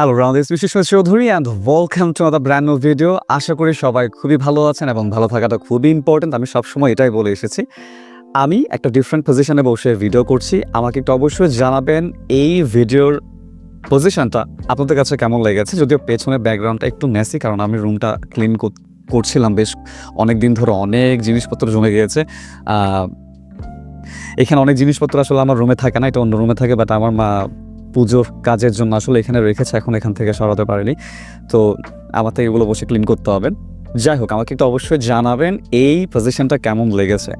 Hello রাউন্দিস Bishesh Chowdhury and welcome to another brand new video আশা করি সবাই খুবই ভালো আছেন এবং ভালো থাকাটা খুবই ইম্পর্টেন্ট আমি সবসময় এটাই বলে এসেছি। আমি একটা ডিফারেন্ট পজিশনে বসে ভিডিও করছি। আমাকে একটু অবশ্যই জানাবেন এই ভিডিওর পজিশনটা আপনাদের কাছে কেমন লেগেছে? যদিও পেছনে ব্যাকগ্রাউন্ডটা একটু মেসি কারণ আমি রুমটা ক্লিন করছিলাম বেশ অনেক দিন ধরে। অনেক জিনিসপত্র জমে গিয়েছে। এখানে অনেক জিনিসপত্র আসলে আমার রুমে থাকে না, এটা অন্য রুমে থাকে বাট আমার মা পুজোর কাজের জন্য আসলে এখানে রেখেছে, এখন এখান থেকে সরাতে পারিনি। তো আমার থেকে এগুলো বসে ক্লিন করতে হবে। যাই হোক, আমাকে একটু অবশ্যই জানাবেন এই পজিশনটা কেমন লেগেছে।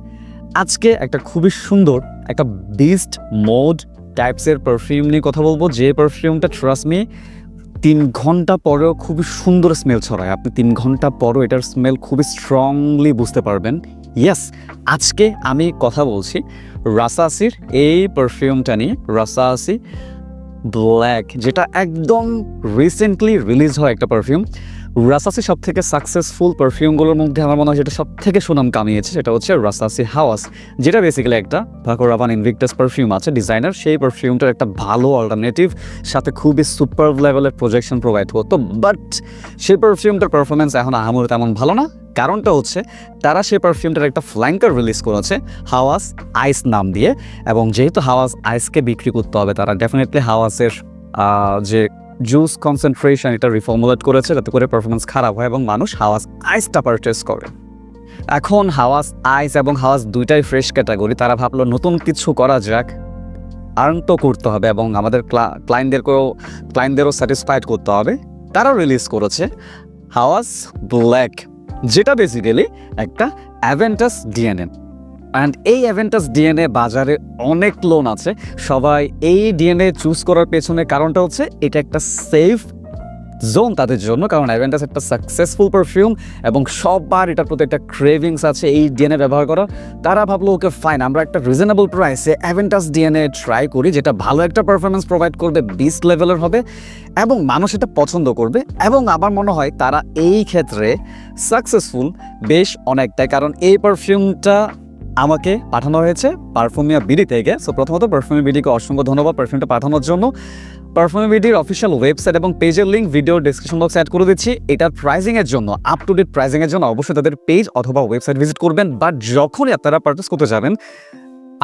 আজকে একটা খুবই সুন্দর একটা বিস্ট মোড টাইপসের পারফিউম নিয়ে কথা বলব। যে পারফিউমটা ট্রাস্ট তিন ঘণ্টা পরেও খুবই সুন্দর স্মেল ছড়ায়। আপনি তিন ঘণ্টা পরও এটার স্মেল খুবই স্ট্রংলি বুঝতে পারবেন। ইয়েস আজকে আমি কথা বলছি রাসাসির এই পারফিউমটা নিয়ে। রাসাসি ব্ল্যাক যেটা একদম রিসেন্টলি রিলিজ হয় একটা পারফিউম রাসাসি সব থেকে সাকসেসফুল পারফিউমগুলোর মধ্যে আমার মনে হয় যেটা সব থেকে সুনাম কামিয়েছে সেটা হচ্ছে রাসাসি হাওয়াস, যেটা বেসিক্যালি একটা ভাকো রাবান ইনভিক্টাস পারফিউম আছে ডিজাইনার সেই পারফিউমটার একটা ভালো অল্টারনেটিভ সাথে খুবই সুপার লেভেলের প্রজেকশন প্রোভাইড করতো বাট সেই পারফিউমটার পারফরমেন্স এখন আহামরি তেমন ভালো না, কারণটা হচ্ছে তারা সেই পারফিউমটার একটা ফ্ল্যাঙ্কার রিলিজ করেছে হাওয়াস আইস নাম দিয়ে, এবং যেহেতু হাওয়াস আইসকে বিক্রি করতে হবে, তারা ডেফিনেটলি হাওয়াসের যে জুস কনসেন্ট্রেশন এটা রিফর্মুলেট করেছে, যাতে করে পারফরমেন্স খারাপ হয় এবং মানুষ হাওয়াস আইসটা পারচেস করে। এখন হাওয়াস আইস এবং হাওয়াস দুইটাই ফ্রেশ ক্যাটাগরি তারা ভাবলো নতুন কিছু করা যাক। আর্ন তো করতে হবে এবং আমাদের ক্লায়েন্টদেরকেও ক্লায়েন্টদেরও স্যাটিসফাইড করতে হবে। তারাও রিলিজ করেছে হাওয়াস ব্ল্যাক যেটা বেসিক্যালি একটা অ্যাভেন্টাস ডিএনএ অ্যান্ড এই অ্যাভেন্টাস ডিএনএ বাজারে অনেক লোন আছে। সবাই এই ডিএনএ চুজ করার পেছনে কারণটা হচ্ছে এটা একটা সেফ জোন তাদের জন্য, কারণ অ্যাভেন্টাস একটা সাকসেসফুল পারফিউম এবং সবার এটার প্রতি একটা ক্রেভিংস আছে এই ডিএনএ ব্যবহার করা তারা ভাবলো, ওকে ফাইন আমরা একটা রিজনেবল প্রাইসে অ্যাভেন্টাস ডিএনএ ট্রাই করি, যেটা ভালো একটা পারফরমেন্স প্রোভাইড করবে বিস লেভেলের হবে এবং মানুষ এটা পছন্দ করবে। এবং আমার মনে হয় তারা এই ক্ষেত্রে সাকসেসফুল বেশ অনেকটাই, কারণ এই পারফিউমটা আমাকে পাঠানো হয়েছে পারফিউমিয়া বিডি থেকে। সো প্রথমত পারফিউমিয়া বিডিকে অসংখ্য ধন্যবাদ পারফিউমটা পাঠানোর জন্য। পারফিউমিয়া বিডির অফিসিয়াল ওয়েবসাইট এবং পেজের লিঙ্ক ভিডিও ডিসক্রিপশন বক্সে অ্যাড করে দিচ্ছি। এটার প্রাইজিংয়ের জন্য আপ টু ডেট প্রাইজিংয়ের জন্য অবশ্যই তাদের পেজ অথবা ওয়েবসাইট ভিজিট করবেন। বাট যখনই আপনারা পারচেস করতে যাবেন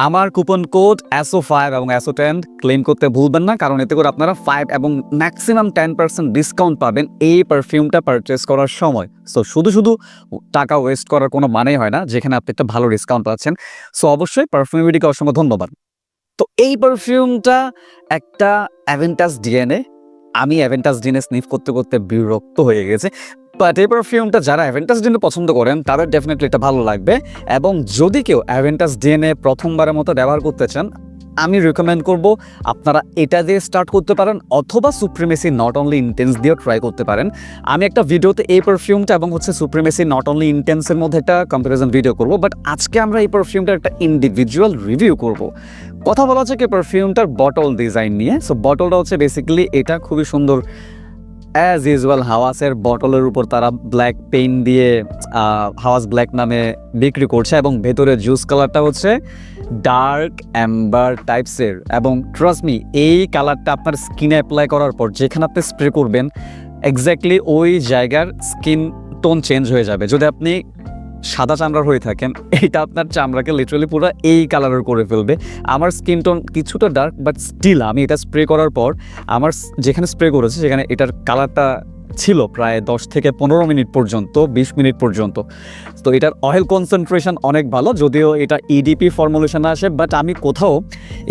আমার কুপন কোড অ্যাসো ফাইভ এবং অ্যাসো টেন ক্লেম করতে ভুলবেন না, কারণ এতে করে আপনারা ফাইভ এবং ম্যাক্সিমাম টেন পার্সেন্ট ডিসকাউন্ট পাবেন এই পারফিউমটা পারচেস করার সময়। সো শুধু শুধু টাকা ওয়েস্ট করার কোনো মানেই হয় না, যেখানে আপনি একটা ভালো ডিসকাউন্ট পাচ্ছেন। সো অবশ্যই পারফিউমিটিকে অসংখ্য ধন্যবাদ। তো এই পারফিউমটা একটা অ্যাভেন্টাস ডিএনএ আমি অ্যাভেন্টাস ডিনে স্নিফ করতে করতে বিরক্ত হয়ে গেছে। বাট এই পারফিউমটা যারা অ্যাভেন্টাস ডিনে পছন্দ করেন, তাদের ডেফিনেটলি এটা ভালো লাগবে। এবং যদি কেউ অ্যাভেন্টাস ডিএনএ প্রথমবারের মতো ব্যবহার করতে চান আমি রেকমেন্ড করব আপনারা এটা দিয়ে স্টার্ট করতে পারেন অথবা সুপ্রিমেসি নট অনলি ইন্টেন্স দিয়েও ট্রাই করতে পারেন। আমি একটা ভিডিওতে এই পারফিউমটা এবং হচ্ছে সুপ্রিমেসি নট অনলি ইন্টেন্সের মধ্যে একটা কম্পারিজন ভিডিও করব বাট আজকে আমরা এই পারফিউমটার একটা ইন্ডিভিজুয়াল রিভিউ করব। কথা বলা হচ্ছে কি পারফিউমটার বটল ডিজাইন নিয়ে। সো বটলটা হচ্ছে বেসিক্যালি এটা খুবই সুন্দর অ্যাজ ইউজুয়াল হাওয়াসের বটলের উপর তারা ব্ল্যাক পেইন দিয়ে হাওয়াস ব্ল্যাক নামে বিক্রি করছে এবং ভেতরে জুস কালারটা হচ্ছে ডার্ক অ্যাম্বার টাইপসের এবং ট্রাস্ট মি এই কালারটা আপনার স্কিনে অ্যাপ্লাই করার পর যেখানে আপনি স্প্রে করবেন এক্স্যাক্টলি ওই জায়গার স্কিন টোন চেঞ্জ হয়ে যাবে। যদি আপনি সাদা চামড়ার হয়ে থাকেন, এটা আপনার চামড়াকে লিটারালি পুরো এই কালারের করে ফেলবে। আমার স্কিন টোন কিছুটা ডার্ক বাট স্টিল আমি এটা স্প্রে করার পর, আমার যেখানে স্প্রে করেছে, সেখানে এটার কালারটা ছিল প্রায় দশ থেকে পনেরো মিনিট পর্যন্ত, বিশ মিনিট পর্যন্ত। তো এটার অয়েল কনসেন্ট্রেশন অনেক ভালো, যদিও এটা E ইডিপি ফর্মুলেশনে আসে বাট আমি কোথাও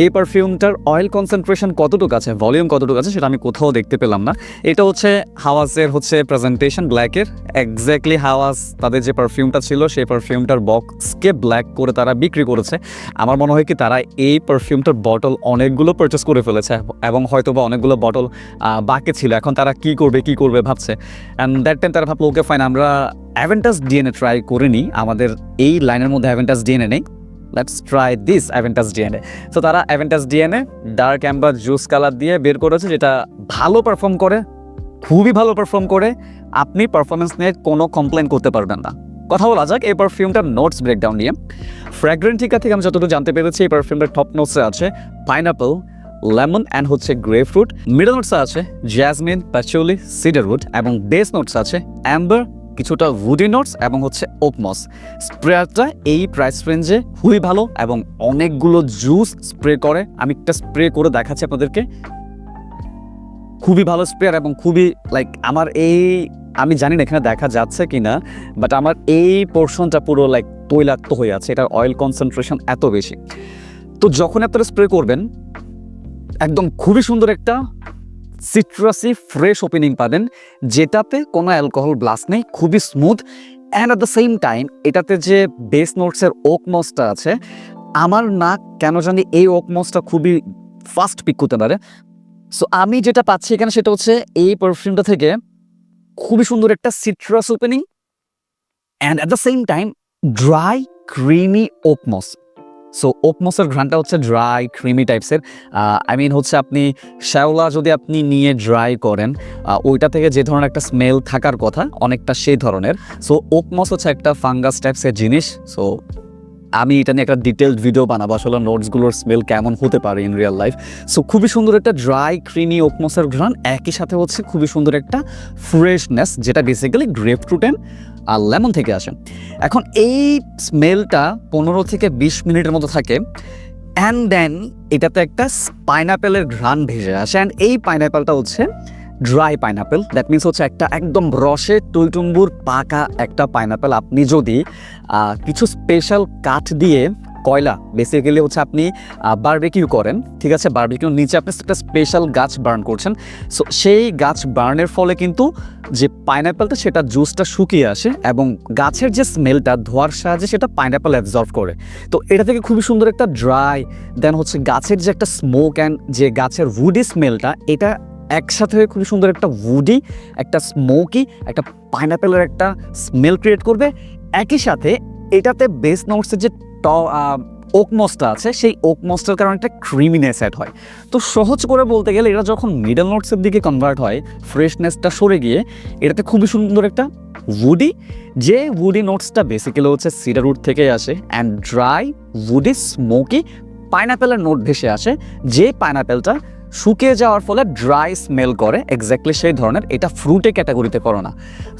এই পারফিউমটার অয়েল কনসেন্ট্রেশন কতটুকু আছে ভলিউম কতটুকু আছে, সেটা আমি কোথাও দেখতে পেলাম না। এটা হচ্ছে হাওয়াসের হচ্ছে প্রেজেন্টেশন ব্ল্যাকের এক্স্যাক্টলি হাওয়াস, তাদের যে পারফিউমটা ছিল, সেই পারফিউমটার বক্সকে ব্ল্যাক করে তারা বিক্রি করেছে। আমার মনে হয় কি, তারা এই পারফিউমটার বটল অনেকগুলো পারচেস করে ফেলেছে, এবং হয়তো বা অনেকগুলো বটল বাকি ছিল। এখন তারা কি করবে কি করবে ভাবছে অ্যান্ড দ্যাট টাইম তারা ভাবলো ওকে ফাইন আমরা অ্যাভেন্টাস ডিএনএ ট্রাই করে নিই আমাদের এই লাইনের মধ্যে অ্যাভেন্টাস ডিএনএ নেই। Let's try this Aventus DNA so তারা Aventus DNA dark amber juice colour দিয়ে বের করেছে, যেটা ভালো পারফর্ম করে, খুবই ভালো পারফর্ম করে। আপনি পারফরমেন্স নিয়ে কোনো কমপ্লেন করতে পারবেন না। কথা বলা যাক, এই পারফিউমটার নোটস ব্রেকডাউন নিয়ে। ফ্র্যাগ্রেন্টিকা থেকে আমি যতটুকু জানতে পেরেছি, এই পারফিউমটার টপ নোটসে আছে। পাইনাপল লেমন অ্যান্ড হচ্ছে গ্রে ফ্রুট মিডল নোটস আছে জ্যাসমিন প্যাচুলি সিডারউড এবং বেস নোটস আছে অ্যাম্বার কিছুটা উডি নোটস এবং হচ্ছে ওপমস স্প্রেয়ারটা এই প্রাইস রেঞ্জে খুবই ভালো এবং অনেকগুলো জুস স্প্রে করে। আমি একটা স্প্রে করে দেখাচ্ছি আপনাদেরকে। খুবই ভালো স্প্রেয়ার এবং খুবই লাইক আমার এই, আমি জানি না এখানে দেখা যাচ্ছে কি না বাট আমার এই পোর্শনটা পুরো লাইক তৈলাক্ত হয়ে আছে। এটার অয়েল কনসেন্ট্রেশন এত বেশি। তো যখন আপনারা স্প্রে করবেন একদম খুবই সুন্দর একটা সিট্রাসি ফ্রেশ ওপেনিং পাবেন, যেটাতে কোনো অ্যালকোহল ব্লাস নেই, খুবই smooth and at the same time এটাতে যে বেস নোটসের ওক মসটা আছে, আমার নাক কেন জানি এই ওক মসটা খুবই ফাস্ট পিক করতে পারে। সো আমি যেটা পাচ্ছি এখানে সেটা হচ্ছে এই পারফিউমটা থেকে খুবই সুন্দর একটা citrus opening and at the same time dry creamy oakmoss so ওকমসের ঘ্রানটা হচ্ছে ড্রাই ক্রিমি টাইপসের আই মিন হচ্ছে আপনি শ্যাওলা যদি আপনি নিয়ে ড্রাই করেন ওইটা থেকে যে ধরনের একটা স্মেল থাকার কথা, অনেকটা সেই ধরনের। সো ওকমস হচ্ছে একটা ফাঙ্গাস টাইপসের জিনিস। সো আমি এটা নিয়ে একটা ডিটেলড ভিডিও বানাবো, আসলে নোটসগুলোর স্মেল কেমন হতে পারে ইন রিয়েল লাইফ সো খুবই সুন্দর একটা ড্রাই ক্রিমি ওকমসের ঘ্রাণ। একই সাথে হচ্ছে খুবই সুন্দর একটা ফ্রেশনেস যেটা বেসিক্যালি গ্রেপ ফ্রুট অ্যান্ড আর লেমন থেকে আসে এখন এই স্মেলটা পনেরো থেকে বিশ মিনিটের মতো থাকে। অ্যান্ড দেন এটাতে একটা পাইনাপেলের ঘ্রাণ ভেসে আসে। অ্যান্ড এই পাইনাপেলটা হচ্ছে ড্রাই পাইনাপেল দ্যাট মিনস হচ্ছে একটা একদম রসে টুলটুম্বুর পাকা একটা পাইনাপেল আপনি যদি কিছু স্পেশাল কাঠ দিয়ে কয়লা। বেসিক্যালি হচ্ছে আপনি বারবিকিউ করেন, ঠিক আছে? বারবিকিউর নিচে আপনি একটা স্পেশাল গাছ বার্ন করছেন। সো সেই গাছ বার্নের ফলে কিন্তু যে পাইনাপেলটা সেটা জুসটা শুকিয়ে আসে এবং গাছের যে স্মেলটা ধোয়ার সাহায্যে সেটা পাইনাপেল অ্যাবজর্ভ করে। তো এটা থেকে খুবই সুন্দর একটা ড্রাই দেন হচ্ছে গাছের যে একটা স্মোক অ্যান্ড যে গাছের উডি স্মেলটা এটা একসাথে হয়ে খুবই সুন্দর একটা উডি একটা স্মোকি একটা পাইনাপেলের একটা স্মেল ক্রিয়েট করবে। একই সাথে এটাতে বেস নোটসের যে ওকমসটা আছে, সেই ওক মস্টার কারণে একটা ক্রিমিনেস অ্যাড হয়। তো সহজ করে বলতে গেলে এটা যখন মিডল নোটসের দিকে কনভার্ট হয় ফ্রেশনেসটা সরে গিয়ে, এটাতে খুবই সুন্দর একটা উডি যে উডি নোটসটা বেসিক্যালি হচ্ছে সিডারউড থেকে আসে অ্যান্ড ড্রাই উডি স্মোকি পাইনাপেলের নোট ভেসে আসে, যে পাইনাপেলটা শুকিয়ে যাওয়ার ফলে ড্রাই স্মেল করে এক্স্যাক্টলি সেই ধরনের। এটা ফ্রুটে ক্যাটাগরিতে করো না।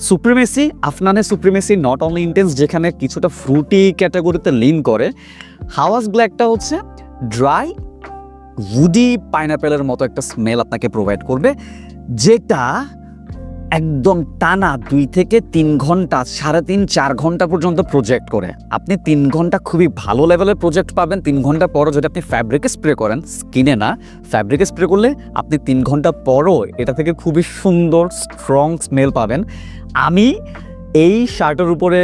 সুপ্রিমেসি আফনানে সুপ্রিমেসি নট অনলি ইন্টেন্স যেখানে কিছুটা ফ্রুটি ক্যাটাগরিতে লিন করে হাওয়াস ব্ল্যাকটা হচ্ছে ড্রাই উডি পাইনাপেলের মতো একটা স্মেল আপনাকে প্রোভাইড করবে, যেটা একদম টানা দুই থেকে তিন ঘণ্টা, সাড়ে তিন, চার ঘণ্টা পর্যন্ত প্রজেক্ট করে। আপনি তিন ঘণ্টা খুবই ভালো লেভেলের প্রজেক্ট পাবেন। তিন ঘণ্টা পরও যদি আপনি ফ্যাব্রিকে স্প্রে করেন স্কিনে না ফ্যাব্রিকে স্প্রে করলে আপনি তিন ঘণ্টা পরও এটা থেকে খুবই সুন্দর স্ট্রং স্মেল পাবেন। আমি এই শার্টের উপরে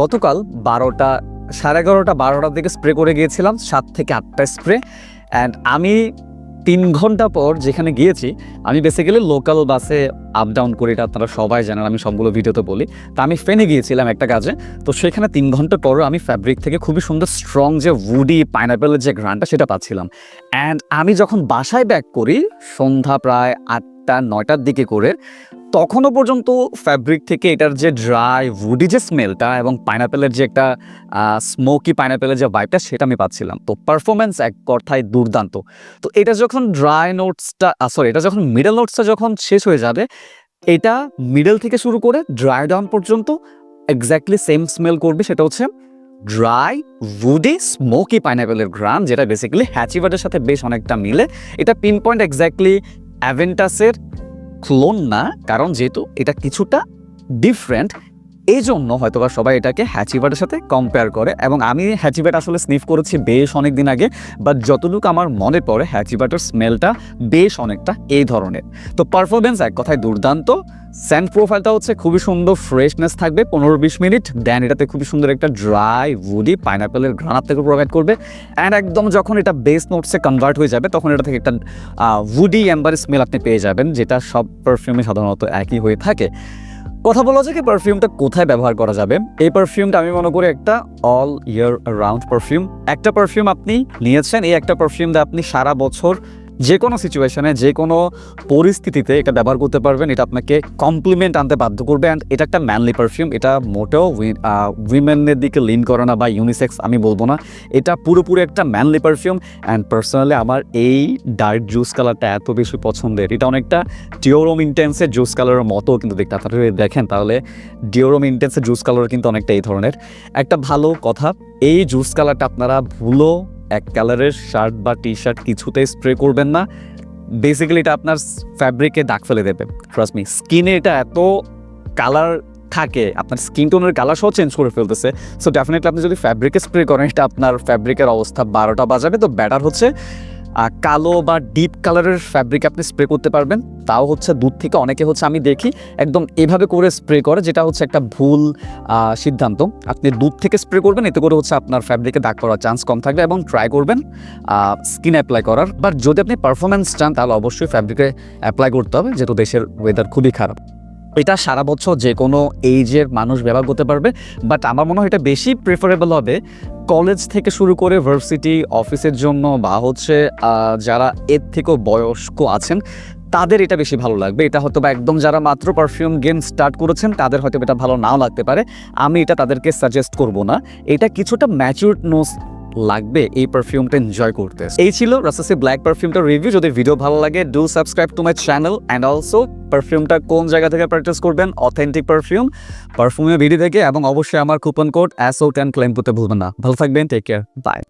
গতকাল বারোটা, সাড়ে এগারোটা, বারোটার দিকে স্প্রে করে গিয়েছিলাম, সাত থেকে আটটা স্প্রে অ্যান্ড আমি তিন ঘণ্টা পর যেখানে গিয়েছি, আমি বেসিক্যালি লোকাল বাসে আপ ডাউন করি, এটা আপনারা সবাই জানেন, আমি সবগুলো ভিডিওতে বলি। তা আমি ফেনে গিয়েছিলাম একটা কাজে, তো সেখানে তিন ঘণ্টা পরও আমি ফ্যাব্রিক থেকে খুবই সুন্দর স্ট্রং যে উডি পাইনাপেলের যে গ্রানটা সেটা পাচ্ছিলাম। অ্যান্ড আমি যখন বাসায় ব্যাক করি, সন্ধ্যা প্রায় আটটা, নয়টার দিকে করে তখনও পর্যন্ত ফ্যাব্রিক থেকে এটার যে ড্রাই উডি যে স্মেলটা এবং পাইনাপেলের যে একটা স্মোকি পাইনাপেলের যে ভাইবটা সেটা আমি পাচ্ছিলাম। তো পারফরমেন্স এক কথায় দুর্দান্ত। তো এটা যখন ড্রাই নোটসটা সরি এটা যখন মিডল নোটসটা যখন শেষ হয়ে যাবে, এটা মিডল থেকে শুরু করে ড্রাই ডাউন পর্যন্ত এক্স্যাক্টলি সেম স্মেল করবে, সেটা হচ্ছে ড্রাই উডি স্মোকি পাইনাপেলের গ্রাম যেটা বেসিক্যালি হ্যাচিভারের সাথে বেশ অনেকটা মিলে। এটা পিন পয়েন্ট এক্স্যাক্টলি অ্যাভেন্টাসের ক্লোন না কারণ যেহেতু এটা কিছুটা ডিফারেন্ট এই জন্য হয়তোবা সবাই এটাকে হ্যাচিবাটের সাথে কম্পেয়ার করে। এবং আমি হ্যাচিবাট আসলে স্নিফ করেছি বেশ অনেক দিন আগে বাট যতটুকু আমার মনে পড়ে হ্যাচিবাটের স্মেলটা বেশ অনেকটা এই ধরনের। তো পারফরমেন্স এক কথায় দুর্দান্ত। স্যান্ড প্রোফাইলটা হচ্ছে খুবই সুন্দর ফ্রেশনেস থাকবে পনেরো বিশ মিনিট দেন এটাতে খুবই সুন্দর একটা ড্রাই উডি পাইনাপেলের গ্রানার থেকে প্রোভাইড করবে। অ্যান্ড একদম যখন এটা বেস নোটসে কনভার্ট হয়ে যাবে, তখন এটা থেকে একটা উডি অ্যাম্বার স্মেল আপনি পেয়ে যাবেন, যেটা সব পারফিউমে সাধারণত একই হয়ে থাকে। কথা বলা যায় কি পারফিউমটা কোথায় ব্যবহার করা যাবে। এই পারফিউমটা আমি মনে করি একটা অল ইয়ার রাউন্ড পারফিউম একটা পারফিউম আপনি নিয়েছেন, এই একটা পারফিউম দিয়ে আপনি সারা বছর যে কোনো সিচুয়েশনে যে কোনো পরিস্থিতিতে এটা ব্যবহার করতে পারবেন। এটা আপনাকে কমপ্লিমেন্ট আনতে বাধ্য করবে অ্যান্ড এটা একটা ম্যানলি পারফিউম এটা মোটেও উইমেনের দিকে লিন করে না বা ইউনিসেক্স আমি বলব না। এটা পুরোপুরি একটা ম্যানলি পারফিউম অ্যান্ড পার্সোনালি আমার এই ডার্ক জুস কালারটা এত বেশি পছন্দের। এটা অনেকটা ডিওরোম ইন্টেন্সের জুস কালারের মতো কিন্তু দেখতে। আপনারা দেখেন তাহলে ডিওরোম ইন্টেন্সের জুস কালার কিন্তু অনেকটা এই ধরনের। একটা ভালো কথা, এই জুস কালারটা আপনারা ভুলো এক কালারের শার্ট বা টি শার্ট কিছুতে স্প্রে করবেন না। বেসিক্যালি এটা আপনার ফ্যাব্রিকে দাগ ফেলে দেবে। ট্রাস্ট মি স্কিনে এটা এত কালার থাকে, আপনার স্কিন টোনের কালার সহ চেঞ্জ করে ফেলতেছে। সো ডেফিনেটলি আপনি যদি ফ্যাব্রিকে স্প্রে করেন, এটা আপনার ফ্যাব্রিকের অবস্থা বারোটা বাজাবে। তো ব্যাটার হচ্ছে কালো বা ডিপ কালারের ফ্যাব্রিক আপনি স্প্রে করতে পারবেন। তাও হচ্ছে দূর থেকে অনেকে হচ্ছে আমি দেখি একদম এভাবে করে স্প্রে করে, যেটা হচ্ছে একটা ভুল সিদ্ধান্ত। আপনি দূর থেকে স্প্রে করবেন, এতে করে হচ্ছে আপনার ফ্যাব্রিকে দাগ পড়ার চান্স কম থাকবে এবং ট্রাই করবেন স্কিন অ্যাপ্লাই করার। বাট যদি আপনি পারফরমেন্স চান, তাহলে অবশ্যই ফ্যাব্রিকে অ্যাপ্লাই করতে হবে, যেহেতু দেশের ওয়েদার খুবই খারাপ। এটা সারা বছর যে কোনো এইজের মানুষ ব্যবহার করতে পারবে বাট আমার মনে হয় এটা বেশি প্রেফারেবল হবে কলেজ থেকে শুরু করে ভার্সিটি অফিসের জন্য বা হচ্ছে যারা এর থেকেও বয়স্ক আছেন, তাদের এটা বেশি ভালো লাগবে। এটা হয়তো বা একদম যারা মাত্র পারফিউম গেম স্টার্ট করেছেন, তাদের হয়তো এটা ভালো নাও লাগতে পারে। আমি এটা তাদেরকে সাজেস্ট করব না। এটা কিছুটা ম্যাচিউর নোস লাগবে, এই পারফিউমটা এনজয় করতে এই ছিল রাসাসি ব্ল্যাক পারফিউমটা রিভিউ যদি ভিডিও ভালো লাগে do subscribe to my channel and also পারফিউমটা কোন জায়গা থেকে পারচেস করবেন? অথেন্টিক পারফিউম পারফিউমের ভিডিও থেকে এবং অবশ্যই আমার coupon code SEO ten claim করতে ভুলবেন না। ভালো থাকবেন টেক কেয়ার বাই